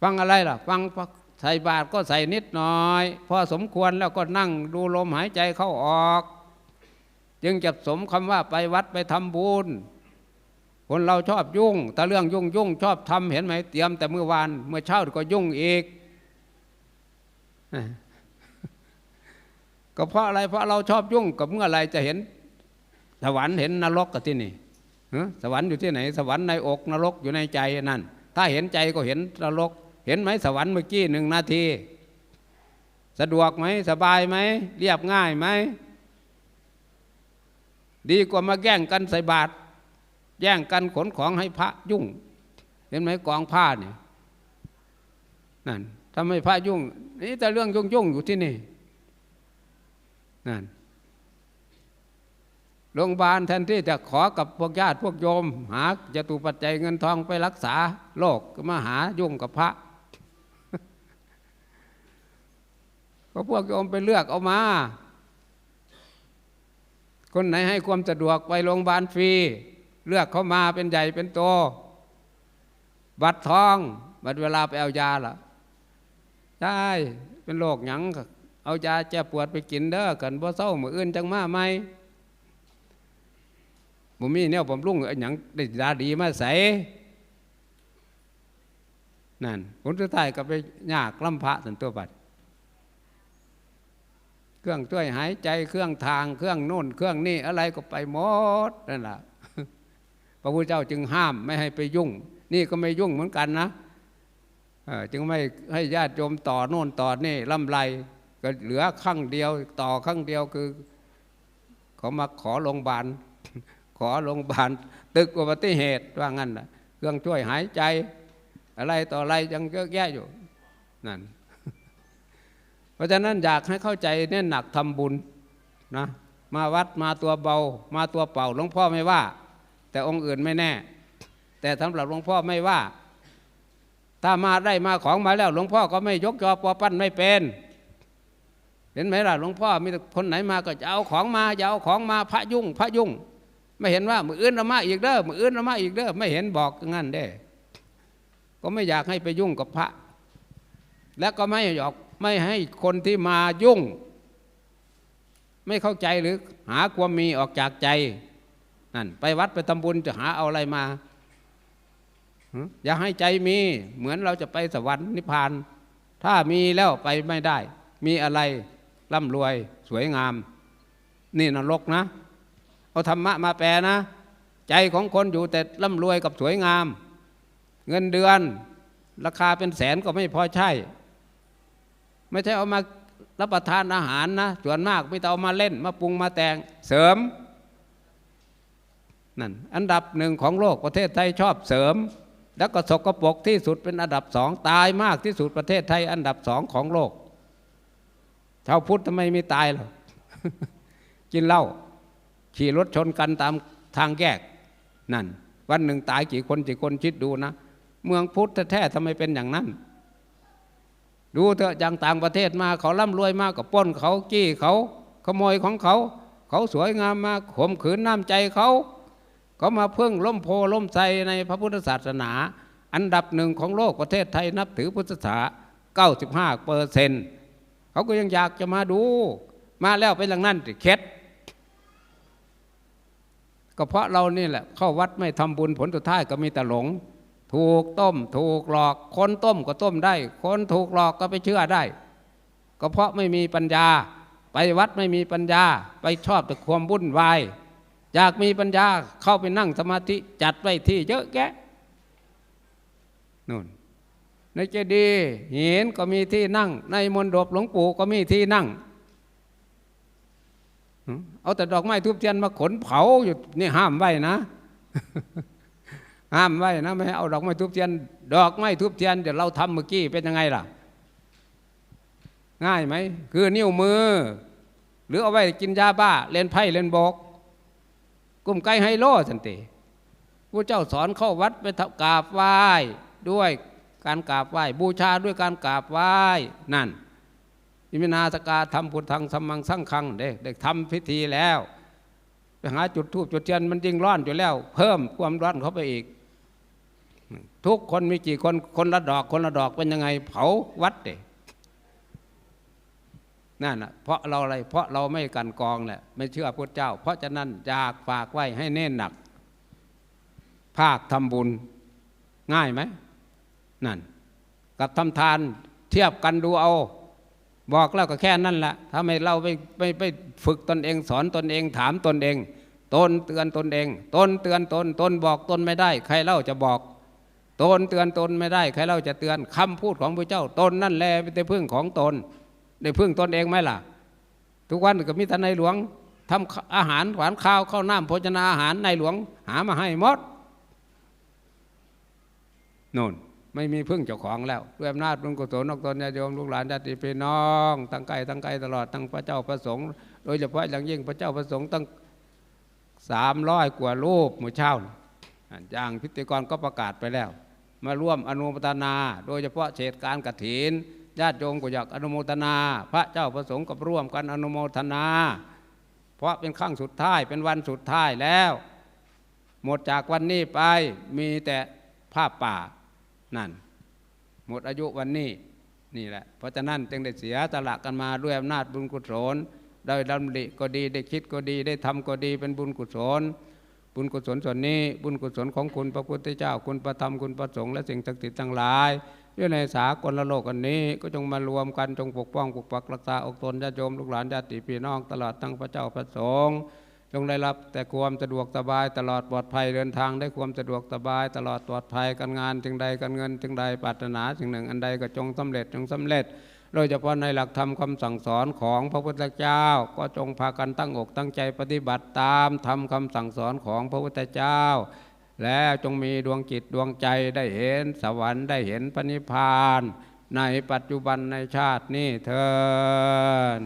ฟังอะไรล่ะ ฟังใส่บาตรก็ใส่นิดหน่อย พอสมควรแล้วก็นั่งดูลมหายใจเข้าออก จึงจะสมคำว่าไปวัดไปทำบุญคนเราชอบยุ่ง แต่เรื่องยุ่งยุ่งชอบทำเห็นไหมเตรียมแต่เมื่อวานเมื่อเช้าก็ยุ่งอีกก็เพราะอะไรเพราะเราชอบยุ่งกับเมื่อไรจะเห็น สวรรค์เห็นนรกกับที่นี่สวรรค์อยู่ที่ไหน สวรรค์ในอกนรกอยู่ในใจนั่น ถ้าเห็นใจก็เห็นนรก เห็นไหมสวรรค์เมื่อกี้หนึ่งนาที สะดวกไหมสบายไหมเรียบง่ายไหมดีกว่ามาแย่งกันใส่บาตรแย่งกันขนของให้พระยุ่ง เห็นไหมกองผ้าเนี่ยนั่นทำให้พระยุ่งนี่แต่เรื่องยุ่งยุ่งๆอยู่ที่นี่นั่นโรงพยาบาลแทนที่จะขอกับพวกญาติพวกโยม หาจตุปัจจัยเงินทองไปรักษาโรคก็มาหายุ่งกับพระ ก็พวกโยมไปเลือกเอามา คนไหนให้ความสะดวกไปโรงพยาบาลฟรี เลือกเขามาเป็นใหญ่เป็นโต บัตรทอง บัตรเวลาไปเอายาล่ะ ได้เป็นโรคหยังเอายาแก้ปวดไปกินเด้อกันบ่เศร้ามืออื่นจังมาไหมบ่มีเนี่ยผมรุ่งหยังได้ยาดีมาใส่นั่นผลสุดท้ายก็ไปยากลำพระสันตัวบัด เครื่องช่วยหายใจเครื่องทางเครื่องโน่นเครื่องนี่อะไรก็ไปหมดนั่นแหละพระพุทธเจ้าจึงห้ามไม่ให้ไปยุ่ง นี่ก็ไม่ยุ่งเหมือนกันนะจึงไม่ให้ญาติโยมต่อโน่นต่อนี่ลำไรก็เหลือข้างเดียวต่อข้างเดียวคือเขามาขอโรงพยาบาล ขอโรงพยาบาล ตึกอุบัติเหตุว่างั้นนะเครื่องช่วยหายใจ อะไรต่ออะไรยังเยอะแยะอยู่นั่น ราะฉะนั้นอยากให้เข้าใจเน้นหนักทำบุญนะมาวัดมาตัวเบา มาตัวเป่าหลวงพ่อไม่ว่า แต่องค์อื่นไม่แน่ แต่สำหรับหลวงพ่อไม่ว่า ถ้ามาได้มาของมาแล้วหลวงพ่อก็ไม่ยกยอปอปั้นไม่เป็น เห็นไหมล่ะหลวงพ่อมีคนไหนมาก็จะเอาของมาจะเอาของมาพระยุ่ง พระยุ่ง ไม่เห็นว่ามืออื่นเอามาอีกเด้อมืออื่นเอามาอีกเด้อไม่เห็นบอกงั้นเด้ ก็ไม่อยากให้ไปยุ่งกับพระ และก็ไม่อยาก ไม่ให้คนที่มายุ่ง ไม่เข้าใจหรือหาความมีออกจากใจนั่นไปวัดไปทำบุญจะหาเอาอะไรมา อย่าให้ใจมีเหมือนเราจะไปสวรรค์นิพพาน ถ้ามีแล้วไปไม่ได้ มีอะไรร่ำรวยสวยงาม นี่นรกนะ เอาธรรมะมาแปลนะ ใจของคนอยู่แต่ร่ำรวยกับสวยงาม เงินเดือน ราคาเป็นแสนก็ไม่พอใช่ ไม่ใช่เอามารับประทานอาหารนะส่วนมากไม่ต้องเอามาเล่นมาปรุงมาแต่งเสริมนั่นอันดับหนึ่งของโลกประเทศไทยชอบเสริม แล้วก็สกปรกที่สุดเป็นอันดับสองตายมากที่สุดประเทศไทยอันดับสองของโลก ชาวพุทธทำไมไม่ตายหรอกินเหล้าขี่รถชนกันตามทางแยกนั่น วันหนึ่งตายกี่คนกี่คนคิดดูนะ เมืองพุทธแท้ๆทำไมเป็นอย่างนั้น ดูเถอะอย่างต่างประเทศมาเขาร่ำรวยมากกับปล้นเขากี้เขาขโมยของเขา เขาสวยงามมากข่มขืนน้ำใจเขาเขามาพึ่งล้มโพล้มใจในพระพุทธศาสนา อันดับหนึ่งของโลกประเทศไทยนับถือพุทธศาสนา95เปอร์เซนเขาก็ยังอยากจะมาดู มาแล้วเป็นอย่างนั้นติเคล็ดก็เพราะเรานี่แหละเข้าวัดไม่ทำบุญผลสุดท้ายก็มีแต่หลง ถูกต้ม ถูกหลอกคนต้มก็ต้มได้ คนถูกหลอกก็ไปเชื่อได้ ก็เพราะไม่มีปัญญา ไปวัดไม่มีปัญญา ไปชอบแต่ความวุ่นวายอยากมีปัญญาเข้าไปนั่งสมาธิจัดไว้ที่เยอะแยะนู่นในเจดีย์หินก็มีที่นั่ง ในมณฑปหลวงปู่ก็มีที่นั่ง เอาแต่ดอกไม้ทุบเทียนมาขนเผาอยู่นี่ห้ามไว้นะ ห้ามไว้นะไม่เอาดอกไม้ทุบเทียน ดอกไม้ทุบเทียนเดี๋ยวเราทำเมื่อกี้เป็นยังไงล่ะ ง่ายไหมคือนิ้วมือ หรือเอาไว้กินยาบ้า เล่นไพ่เล่นบอกกุ่มไก่ไฮโลสันติพระเจ้าสอนเข้าวัดไปกราบไหว้ด้วยการกราบไหว้บูชาด้วยการกราบไหว้นั่นอิมินาสกาทำพุทธังสัมมังสั่งคังเด็กเด็กทำพิธีแล้วไปหาจุดทูบจุดเทียนมันยิ่งร้อนอยู่แล้ว เพิ่มความร้อนเข้าไปอีก ทุกคนมีกี่คนคนละดอกคนละดอกเป็นยังไง เผาวัดเด็นั่นนะเพราะเราอะไร เพราะเราไม่กันกองแหละไม่เชื่อพระเจ้า เพราะฉะนั้นอยากฝากไว้ให้เน้นหนัก ภาคทำบุญง่ายไหมนั่น กับทำทานเทียบกันดูเอา บอกแล้วก็แค่นั้นแหละถ้าไม่เราไม่ไม่ไปฝึกตนเองสอนตนเองถามตนเอง ตนเตือนตนเอง ตนเตือนตนตนบอกตนไม่ได้ ใครเล่าจะบอก ตนเตือนตนไม่ได้ใครเล่าจะเตือนคำพูดของพระเจ้าตนนั่นแหละเป็นแต่พึ่งของตน ได้พึ่งตนเองไหมล่ะ ทุกวันก็มีท่านในหลวงทำอาหารหวานข้าวข้าวน้ำโภชนาอาหารในหลวง หามาให้หมดโน่นไม่มีพึ่งเจ้าของแล้วด้วยอำนาจบุญกุศลนอกตนญาติโยมลูกหลานญาติพี่น้องตั้งไกลตั้งไกลตลอดตั้งพระเจ้าประสงค์โดยเฉพาะอย่างยิ่งพระเจ้าประสงค์ตั้งสามร้อยกว่ารูปมื่อเช้าอย่างพิธีกรก็ประกาศไปแล้ว มาร่วมอนุโมทนา โดยเฉพาะเศษการกฐินญาติโยมก็อยากอนุโมทนา พระเจ้าประสงค์กับร่วมกันอนุโมทนา เพราะเป็นครั้งสุดท้ายเป็นวันสุดท้ายแล้ว หมดจากวันนี้ไปมีแต่ภาพป่านั่น หมดอายุวันนี้นี่แหละ เพราะฉะนั้นจึงได้เสียตละกันมาด้วยอำนาจบุญกุศลได้ดำริก็ดีได้คิดก็ดีได้ทำก็ดีเป็นบุญกุศล บุญกุศลส่วนนี้ บุญกุศลของคุณพระพุทธเจ้า คุณพระธรรมคุณพระสงฆ์และสิ่งศักดิ์สิทธิ์ทั้งหลายด้วยในสากลโลกอันนี้ก็จงมารวมกันจงปกป้องปกปักรักษาอกตนญาติโยมลูกหลานญาติพี่น้องตลอดทั้งพระเจ้าพระสงฆ์จงได้รับแต่ความสะดวกสบายตลอดปลอดภัยเดินทางได้ความสะดวกสบายตลอดปลอดภัยการงานจึงใดการเงินจึงใดปรารถนาสิ่งหนึ่ง อันใดก็จงสำเร็จจงสำเร็จ โดยเฉพาะในหลักธรรมคำสั่งสอนของพระพุทธเจ้า ก็จงพากันตั้งอกตั้งใจปฏิบัติตามทำคำสั่งสอนของพระพุทธเจ้า แล้วจงมีดวงจิตดวงใจได้เห็นสวรรค์ได้เห็นพระนิพพาน ในปัจจุบันในชาตินี้เถิด